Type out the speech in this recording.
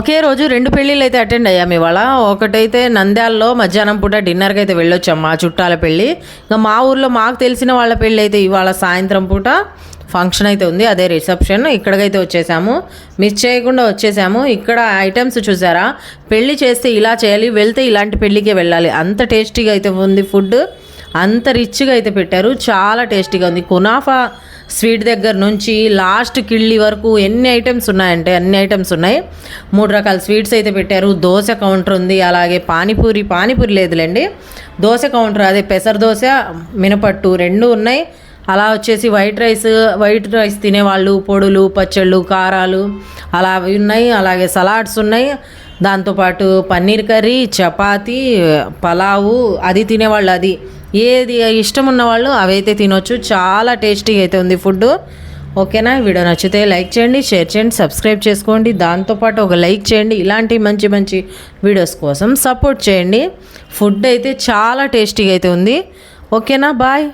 ఒకే రోజు రెండు పెళ్ళిళ్ళు అయితే అటెండ్ అయ్యాం ఇవాళ. ఒకటైతే నంద్యాలలో మధ్యాహ్నం పూట డిన్నర్కి అయితే వెళ్ళొచ్చాం మా చుట్టాల పెళ్ళి. ఇంకా మా ఊర్లో మాకు తెలిసిన వాళ్ళ పెళ్ళి అయితే ఇవాళ సాయంత్రం పూట ఫంక్షన్ అయితే ఉంది. అదే రిసెప్షన్ ఇక్కడికైతే వచ్చేసాము. మిస్ చేయకుండా వచ్చేసాము. ఇక్కడ ఐటమ్స్ చూసారా? పెళ్ళి చేస్తే ఇలా చేయాలి వెళ్తే ఇలాంటి పెళ్ళికే వెళ్ళాలి. అంత టేస్టీగా అయితే ఉంది ఫుడ్ అంత రిచ్గా అయితే పెట్టారు. చాలా టేస్టీగా ఉంది. కునాఫా స్వీట్ దగ్గర నుంచి లాస్ట్ కిళ్ళి వరకు ఎన్ని ఐటమ్స్ ఉన్నాయంటే అన్ని ఐటమ్స్ ఉన్నాయి. మూడు రకాల స్వీట్స్ అయితే పెట్టారు. దోశ కౌంటర్ ఉంది. అలాగే పానీపూరి పానీపూరి లేదులేండి. దోశ కౌంటర్ అదే పెసర దోశ మినపట్టు రెండు ఉన్నాయి. అలా వచ్చేసి వైట్ రైస్ వైట్ రైస్ తినేవాళ్ళు పొడులు పచ్చళ్ళు కారాలు అలా ఉన్నాయి. అలాగే సలాడ్స్ ఉన్నాయి. దాంతోపాటు పన్నీర్ కర్రీ చపాతి పలావు అది తినేవాళ్ళు అది. ఏది ఇష్టం ఉన్నవాళ్ళు అవైతే తినొచ్చు. చాలా టేస్టీగా అయితే ఉంది ఫుడ్ ఓకేనా? వీడియో నచ్చితే లైక్ చేయండి షేర్ చేయండి సబ్స్క్రైబ్ చేసుకోండి. దాంతోపాటు ఒక లైక్ చేయండి. ఇలాంటి మంచి మంచి వీడియోస్ కోసం సపోర్ట్ చేయండి. ఫుడ్ అయితే చాలా టేస్టీగా అయితే ఉంది. ఓకేనా? బాయ్.